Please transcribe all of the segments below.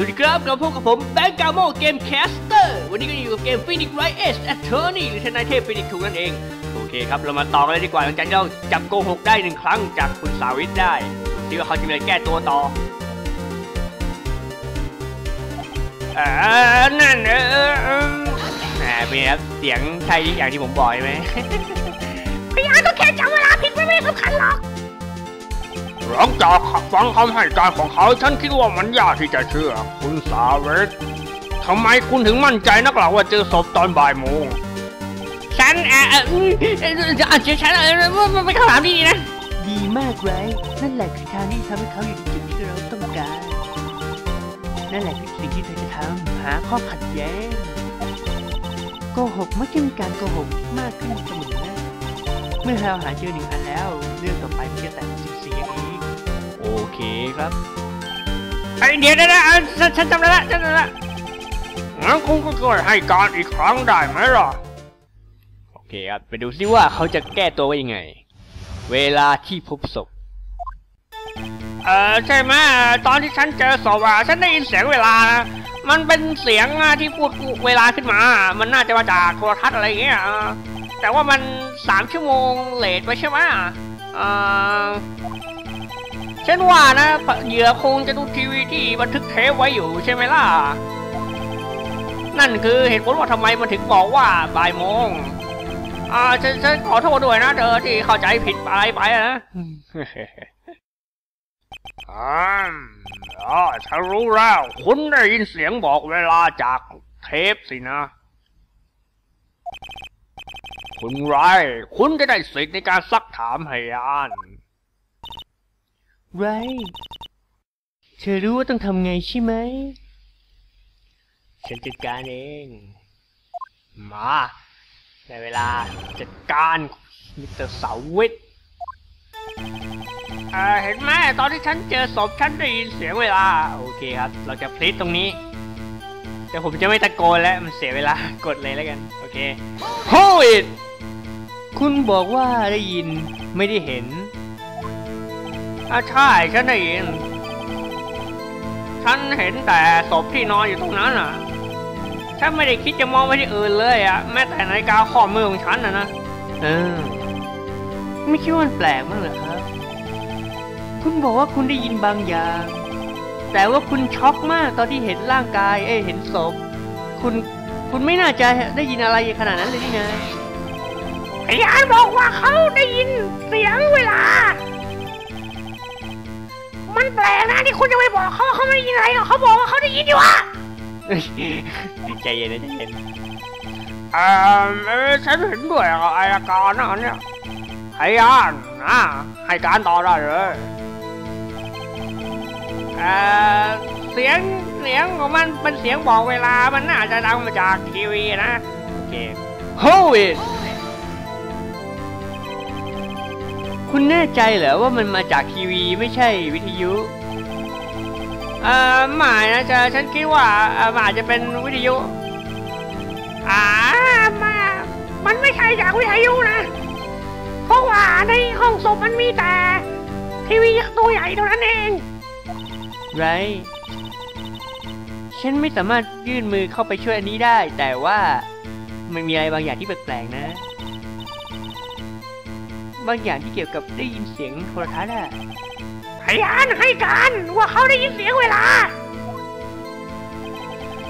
สวัสดีครับกลับพบกับผมแบงค์กาโมเกมแคสเตอร์วันนี้ก็อยู่กับเกม Phoenix Wright Edge Attorney หรือทนายเทพ Phoenix ถูกนั่นเอง โอเคครับ เรามาต่อกันเลยดีกว่าหลังจากที่เราจับโกหกได้หนึ่งครั้งจากคุณสาวิทได้ดูว่าเขาจะมีอะไรแก้ตัวต่อเออนั่นเออเออแหมเป็นครับเสียงใช่ที่อย่างที่ผมบอกใช่ไหมพี่อาร์ก็แค่จำเวลาผิดไม่ไม่สำคัญหรอกหลัง จากฟังคำให้การของเขา ฉันคิดว่ามันยากที่จะเชื่อ คุณสาเวตทำไมคุณถึงมั่นใจนักล่ะว่าเจอศพตอนบ่ายโมง ฉันเออเอเออเออเดี๋ยวฉันเออมันเป็นคำถามดีๆนะ ดีมากไรนั่นแหละคือทางที่ทำให้เขาอยู่ในจุดที่เราต้องการ นั่นแหละคือสิ่งที่เธอจะทำหาข้อขัดแย้งโกหกมักจะมีการโกหกมากขึ้นเสมอนะเมื่อเราหาเจอหนึ่งอันแล้ว เรื่องต่อไปมันจะแตกเป็นสิ่งเสียง เคครับไอเดี๋ยวนะนะฉันฉันจำได้ละฉันจำได้ละงั้นคุณก็ช่วยให้การอีกครั้งได้ไหมล่ะ โอเคครับ ไปดูซิว่าเขาจะแก้ตัวว่ายังไง เวลาที่พบศพ เออใช่ไหมตอนที่ฉันเจอศพอะฉันได้ยินเสียงเวลานะมันเป็นเสียงอะที่พูดเวลาขึ้นมา มันน่าจะมาจากโทรทัศน์อะไรเงี้ยอะแต่ว่ามันสามชั่วโมงเลทไปใช่ไหมอ่า ฉันว่านะเหยื่อคงจะดูทีวีที่บันทึกเทปไว้อยู่ใช่ไหมล่ะ นั่นคือเหตุผลว่าทำไมมันถึงบอกว่าบ่ายโมง อ่าฉันฉันขอโทษด้วยนะเธอที่เข้าใจผิดไรไปนะอ่าอ๋อฉันรู้แล้ว คุณได้ยินเสียงบอกเวลาจากเทปสินะ คุณไร คุณจะได้สิทธิ์ในการซักถามพยาน ไรเธอรู้ว่าต้องทำไงใช่ไหม ฉันจัดการเอง มาในเวลาจัดการมิสเตอร์เสาวิทเอ่อเห็นไหมตอนที่ฉันเจอศพฉันได้ยินเสียงเวลา โอเคครับ เราจะพลิกตรงนี้ แต่ผมจะไม่ตะโกนแล้วมันเสียเวลากดเลยแล้วกัน โอเคโฮอิดคุณบอกว่าได้ยินไม่ได้เห็น อะใช่ฉันได้ยิน ฉันเห็นแต่ศพที่นอนอยู่ตรงนั้นอะ ฉันไม่ได้คิดจะมองไปที่อื่นเลยอะ แม้แต่นาฬิกาข้อมือของฉันนะนะ เออ ไม่คิดว่ามันแปลกมั้างเหรอครับ คุณบอกว่าคุณได้ยินบางอย่าง แต่ว่าคุณช็อกมากตอนที่เห็นร่างกาย เอ้เห็นศพ คุณ คุณไม่น่าจะได้ยินอะไรขนาดนั้นเลยนี่ไงพยานบอกว่าเขาได้ยินเสียงเวลา มันแปลกนะที่คุณจะไปบอกเขาว่าเขาไม่ได้ยินอะไรหรอกเขาบอกว่าเขาได้ยินอยู่อะใจเย็นนะใจเย็นเอ่อเอ่อฉันเห็นด้วยกับอายการนะอันเนี่ยพยานนะให้การต่อได้เลยเอ่อเสียงเสียงของมันเป็นเสียงบอกเวลามันน่าจะดังมาจากทีวีนะโอเคโฮ คุณแน่ใจเหรอว่ามันมาจากทีวีไม่ใช่วิทยุเอ่อไม่นะจ๊ะฉันคิดว่ามันอาจจะเป็นวิทยุอ่ามามันไม่ใช่จากวิทยุนะเพราะว่าในห้องศพมันมีแต่ ทีวีตัวใหญ่เท่านั้นเองไรฉันไม่สามารถยื่นมือเข้าไปช่วยอันนี้ได้ แต่ว่ามันมีอะไรบางอย่างที่แปลกๆนะ บางอย่างที่เกี่ยวกับได้ยินเสียงโทรทัศน์อะพยานให้การว่าเขาได้ยินเสียงเวลา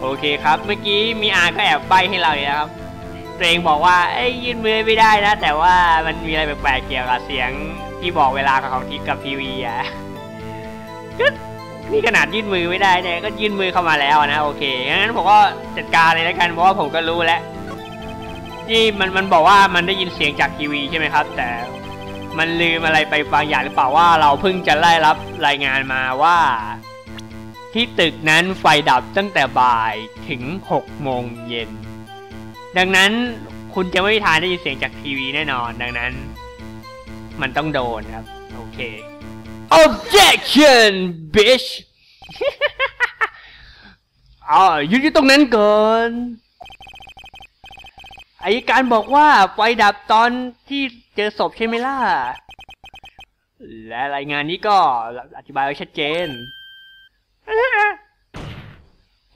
โอเคครับ เมื่อกี้มีอาก็แอบใบให้เราอยู่นะครับตัวเองบอกว่าเอ้ยยืนมือไม่ได้นะ แต่ว่ามันมีอะไรแปลกๆเกี่ยวกับเสียงที่บอกเวลาของทีกับทีวีอะก็นี่ขนาดยื่นมือไม่ได้เนี่ยก็ยื่นมือเข้ามาแล้วนะโอเคงั้นผมก็จัดการเลยแล้วกันเพราะว่าผมก็รู้แล้วที่มันมันบอกว่ามันได้ยินเสียงจากทีวีใช่ไหมครับ แต่ มันลืมอะไรไปบางอย่างหรือเปล่าว่าเราเพิ่งจะได้รับรายงานมาว่า ที่ตึกนั้นไฟดับตั้งแต่บ่ายถึง6โมงเย็น ดังนั้นคุณจะไม่ทางได้ยินเสียงจากทีวีแน่นอน ดังนั้น มันต้องโดนครับ โอเค objection bitch อ๋ออยู่ที่ตรงนั้นก่อน อายการบอกว่าไฟดับตอนที่เจอศพใช่ไหมล่ะ และรายงานนี้ก็อธิบายไว้ชัดเจน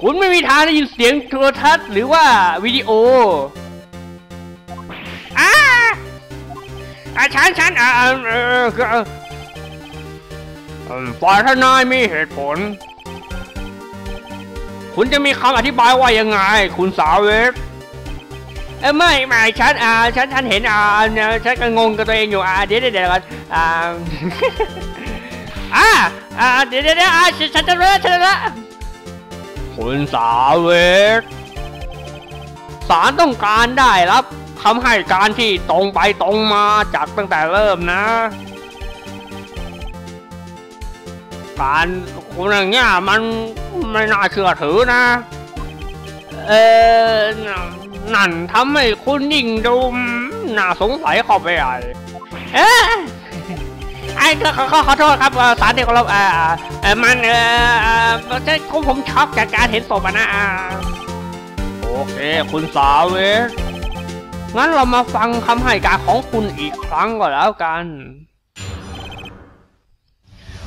คุณไม่มีทางได้ยินเสียงโทรทัศน์หรือว่าวิดีโออาอาฉันฉันอ่าเออเออเออเออฝ่ายทนายมีเหตุผล คุณจะมีคำอธิบายว่ายังไง คุณสาวเวส เอ้ไม่ไม่ฉันอ่าฉันฉันเห็นอ่าเนี่ยฉันก็งงกับตัวเองอยู่อ่าเดี๋ยวเดี๋ยวเดี๋ยวก่อนอ่าอ่าอ่าเดี๋ยวเดี๋ยวเดี๋ยวอ่าฉันจะรู้ฉันจะรู้คุณสาเวสาลต้องการได้รับคำให้การที่ตรงไปตรงมาจากตั้งแต่เริ่มนะการคุณอย่างเงี้ยมันไม่น่าเชื่อถือนะ เออ นั่นทำให้คุณยิ่งดูน่าสงสัยเข้าไปใหญ่เออไอ้ก็ขอขอขอโทษครับเอ่อศาลเด็กของเราอ่าเออมันเออเออใช่ผมผมช็อกจากการเห็นศพอะนะอ่าโอเคคุณสาวเวสงั้นเรามาฟังคำให้การของคุณอีกครั้งก็แล้วกัน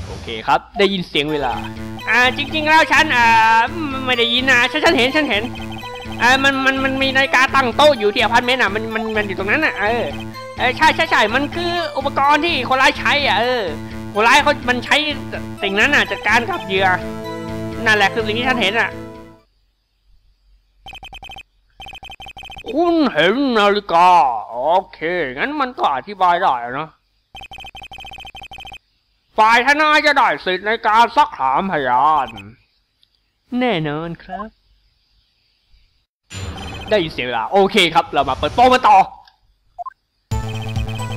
โอเคครับได้ยินเสียงเวลา อ่าจริง ๆ แล้วฉันอ่าไม่ได้ยินนะฉันฉันเห็นฉันเห็น เอ่ามันมันมันมีนาฬิกาตั้งโต๊ะอยู่ที่อพาร์ตเมนต์อะมันมันมันอยู่ตรงนั้นอะเออเออใช่ใช่ใช่มันคืออุปกรณ์ที่คนร้ายใช้อะเออคนร้ายเขามันใช้สิ่งนั้นอะจัดการกับเหยื่อนั่นแหละคือสิ่งที่ฉันเห็นอะคุณเห็นนาฬิกาโอเคงั้นมันก็อธิบายได้นะฝ่ายทนายจะได้สิทธิ์ในการซักถามพยานแน่นอนครับ ได้ยินเสียงเวลา โอเคครับ เรามาเปิดโปงกันต่อ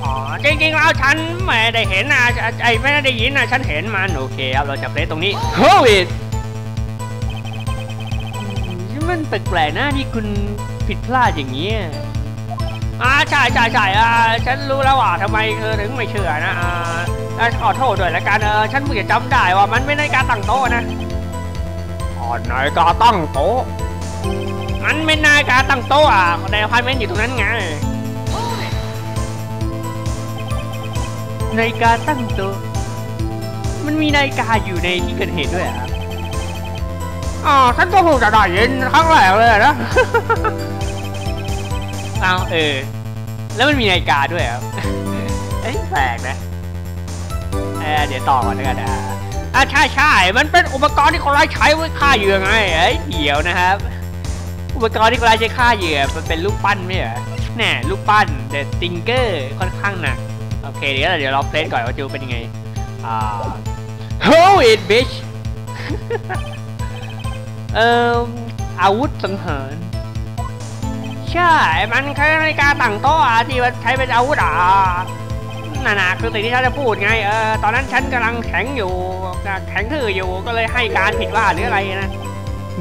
อ๋อจริงๆแล้วฉันไม่ได้เห็นนะไอ้ไม่ได้ยินนะฉันเห็นมันโอเคครับเราจะเพลตรงนี้โควิดมันแปลกๆนะที่คุณผิดพลาดอย่างนี้อ่าใช่ใช่ใช่อ่าฉันรู้แล้วว่าทำไมเธอถึงไม่เชื่อนะอ่าขอโทษด้วยละกันเออฉันเพิ่งจะจำได้ว่ามันไม่ในการตั้งโต๊ะนะอ๋อนาฬิกาตั้งโต๊ะ มันไม่นาฬิกาตั้งโต๊ะอะในอพาร์ตเมนต์อยู่ตรงนั้นไงนาฬิกาตั้งโต๊ะมันมีนาฬิกาอยู่ในที่เกิดเหตุด้วยอครับอ๋อฉันก็เพิ่งจะได้ยินครั้งแรกเลยนะเอาเออ แล้วมันมีนาฬิกาด้วยอครับเอ้ยแปลกนะเออเดี๋ยวต่อก่อนแล้วกันอะอ่าใช่ใช่มันเป็นอุปกรณ์ที่คนร้ายใช้ไว้ฆ่าเหยื่อไงเอ้ยเดี๋ยวนะครับ อุปกรณ์ที่คนร้ายใช้ฆ่าเหยื่อมันเป็นลูกปั้นไม่เหรอแน่ลูกปั้นเดอะติงเกอร์ค่อนข้างหนักโอเคเดี๋ยวเดี๋ยวเราเพลสก่อนว่าจะเป็นยังไงอ่า Hold it bitch เอ่ออาวุธสังหารใช่ มันคือนาฬิกาตั้งโต๊ะที่มันใช้เป็นอาวุธอะนั่นน่ะคือสิ่งที่ฉันจะพูดไง เออ ตอนนั้นฉันกำลังแข็งอยู่ แข็งทื่ออยู่ ก็เลยให้การผิดว่าหรืออะไรนะ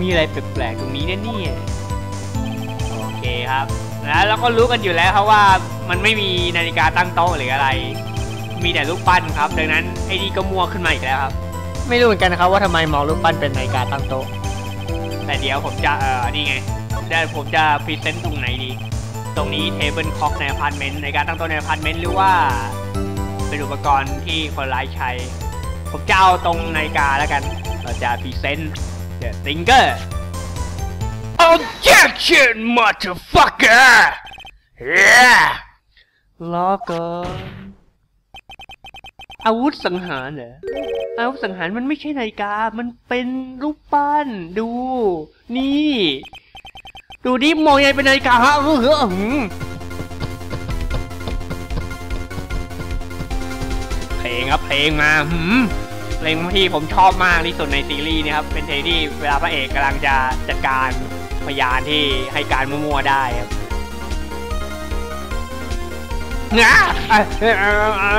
มีอะไรแปลกๆตรงนี้นะเนี่ย เคครับแล้วเราก็รู้กันอยู่แล้วครับว่ามันไม่มีนาฬิกาตั้งโต๊ะหรืออะไร มีแต่รูปปั้นครับ ดังนั้นไอ้นี่ก็มั่วขึ้นมาอีกแล้วครับ ไม่รู้เหมือนกันนะครับว่าทำไมมองรูปปั้นเป็นนาฬิกาตั้งโต๊ะ แต่เดี๋ยวผมจะเออนี่ไงผมจะผมจะพรีเซนต์ตรงไหนดี ตรงนี้เทเบิลคล็อกในอพาร์ตเมนต์ในการตั้งโต๊ะในอพาร์ตเมนต์หรือว่า เป็นอุปกรณ์ที่คนร้ายใช้ ผมจะเอาตรงนาฬิกาแล้วกัน เราจะพรีเซนต์เดอะติงเกอร์ Objection motherfucker yeah รอก่อนอาวุธสังหารเหรออาวุธสังหารมันไม่ใช่นาฬิกา มันเป็นรูปปั้น ดู นี่ ดูดิมองยังเป็นนาฬิกาฮะเออเออเพลงครับเพลงมาหืมเพลงที่ผมชอบมากที่สุดในซีรีส์เนี่ยครับ เป็นเพลงที่เวลาพระเอกกำลังจะจัดการ พยานที่ให้การมั่วๆได้ครับนะไอ้ไอ้ไอ้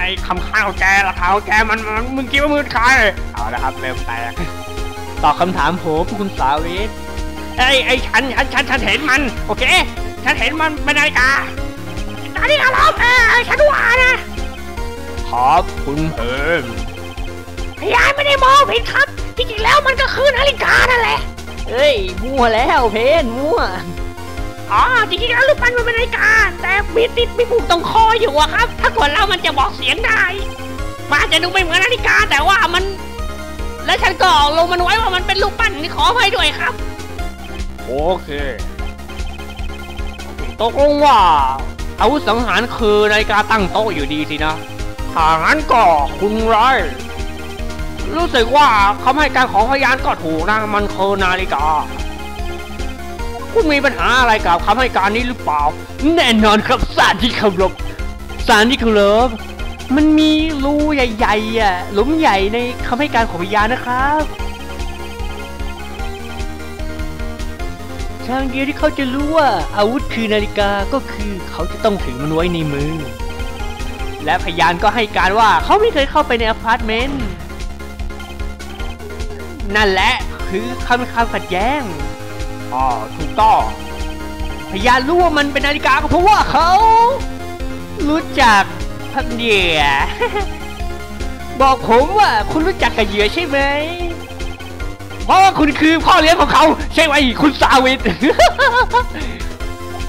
ไอ้คำข้าวแกละข้าวแกมันมันมึงคิดว่ามึงใครเอาละครับเริ่มแตกตอบคำถามผมคุณสาวิทไอ้ไอ้ฉันฉันฉันฉันเห็นมัน โอเค ฉันเห็นมันเป็นนาฬิกานาฬิกาล้อมเออฉันว่านะครับคุณเพิมพยานไม่ได้มองผิดครับที่จริงแล้วมันก็คือนาฬิกานั่นแหละ เอ้ยมั่วแล้วเพนมั่วอ๋อจริงๆแล้วรูปปั้นมันเป็นนาฬิกาแต่มีติดมีผูกตรงคออยู่อะครับ ถ้ากดแล้วมันจะบอกเสียงได้มันอาจจะดูไม่เหมือนนาฬิกาแต่ว่ามัน และฉันก็ลงมันไว้ว่ามันเป็นรูปปั้นนี่ขออภัยด้วยครับ โอเคตกลงว่าอาวุธสังหารคือนาฬิกาตั้งโต๊ะอยู่ดีสินะถ้างั้นก็คุณไร รู้สึกว่าคำให้การของพยานก็ถูกนะมันคือนาฬิกา คุณมีปัญหาอะไรกับคำให้การนี้หรือเปล่า แน่นอนครับสารที่เคารพสารที่เคารพมันมีรูใหญ่ๆอะหลุมใหญ่ในคำให้การของพยานนะครับทางเดียวที่เขาจะรู้ว่าอาวุธคือนาฬิกาก็คือเขาจะต้องถือมันไว้ในมือ และพยานก็ให้การว่าเขาไม่เคยเข้าไปในอพาร์ตเมนต์ นั่นแหละคือคำคำขัดแย้งอ๋อถูกต้องพยานรู้ว่ามันเป็นนาฬิกาก็เพราะว่าเขา รู้จักพักเหยื่อบอกผมว่าคุณรู้จักกับเหยื่อใช่ไหมเพราะว่าคุณคือพ่อเลี้ยงของเขา ใช่ไหมคุณซาวิท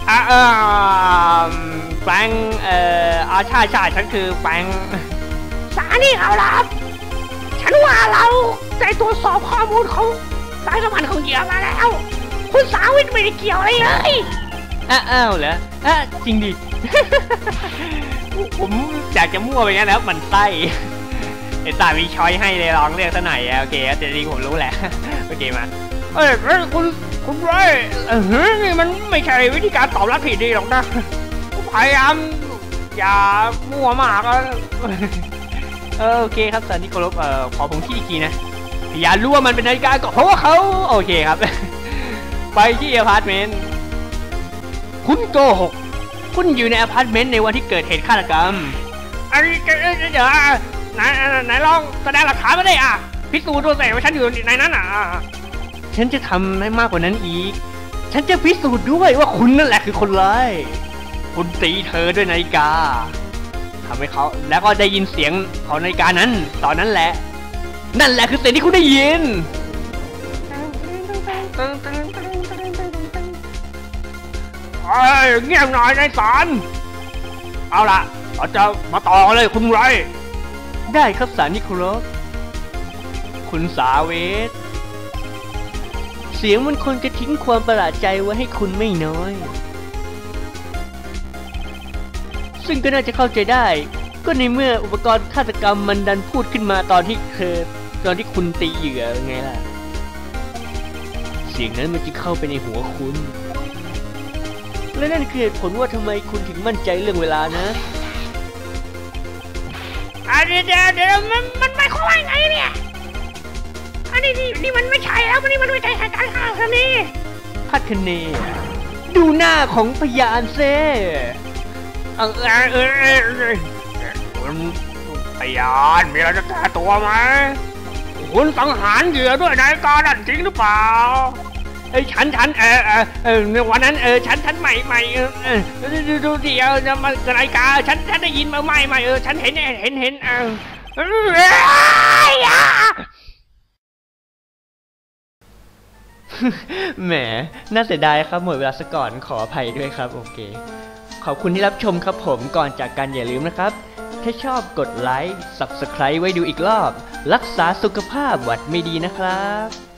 อ่าเออแฟรงค์เอ่ออ่าใช่ใช่ฉันคือแฟรงค์สารนี่เอาละ ครับฉันว่าเราได้ตรวจสอบข้อมูลของสายสัมพันธ์ของเหยื่อมาแล้ว คุณสาวิทไม่ได้เกี่ยวอะไรเลยอ้าอ้าวเหรออะจริงดิ ผมอยากจะมั่วไปงั้นแล้วมันไส้ไอ้ตามีช้อยให้เลยลองเลือกซะหน่อยอะโอเคแต่จริงๆผมรู้แหละโอเคมาเอ้ยเอ้ยคุณคุณไรเออเฮ้ยนี่มันไม่ใช่วิธีการตอบรับที่ดีหรอกนะพยายามอย่ามั่วมากอะ เออโอเคครับสันนิโคลบเอ่อขอผมคิดอีกทีนะพยารู้ว่ามันเป็นนาฬิกาก็เพราะว่าเขาโอเคครับ ไปที่อพาร์ตเมนต์คุณโกหกคุณอยู่ในอพาร์ตเมนต์ในวันที่เกิดเหตุฆาตกรรมอันนี้เดี๋ยวเดี๋ยวอะไหนไหนลองแสดงหลักฐานมาได้อะพิสูจน์ตัวเองว่าฉันอยู่ในนั้นอะฉันจะทำให้มากกว่านั้นอีก ฉันจะพิสูจน์ด้วยว่าคุณนั่นแหละคือคนร้ายคุณตีเธอด้วยนาฬิกา ทำให้เขาแล้วก็ได้ยินเสียงของนาฬิกานั้น ตอนนั้นแหละ นั่นแหละคือเสียงที่คุณได้ยิน เอ้ยเงียบหน่อยนายสารเอาล่ะเราจะมาต่อเลยคุณไร ได้ครับสารนิโคลสคุณสาเวทเสียงมันคงจะทิ้งความประหลาดใจไว้ให้คุณไม่น้อย ซึ่งก็น่าจะเข้าใจได้ ก็ในเมื่ออุปกรณ์ฆาตกรรมมันดันพูดขึ้นมาตอนที่เธอตอนที่คุณตีเหยื่อไงล่ะ เสียงนั้นมันจะเข้าไปในหัวคุณ และนั่นคือเหตุผลว่าทำไมคุณถึงมั่นใจเรื่องเวลานะอันนี้เดี๋ยวเดี๋ยวมันมันไม่เข้ามว่าไงเนี่ยอันนี้นี่นี่มันไม่ใช่แล้วมันนี่มันไม่ใช่การฆ่าคดีคาดคะเนดูหน้าของพยานเซ่ พยานมีอะไรจะแก้ตัวไหมคุณสังหารเหยื่อด้วยนายกาดันจริงหรือเปล่าไอ้ฉันฉันเออเออในวันนั้นเออฉันฉันใหม่ใหม่เออดูดูเดียวจะมานายกาฉันฉันได้ยินมาใหม่ใหม่เออฉันเห็นเห็นเห็นเออแหมน่าเสียดายครับหมดเวลาซะก่อนขออภัยด้วยครับ โอเค ขอบคุณที่รับชมครับผมก่อนจากกันอย่าลืมนะครับ ถ้าชอบกดไลค์ Subscribe ไว้ดูอีกรอบ รักษาสุขภาพหวัดไม่ดีนะครับ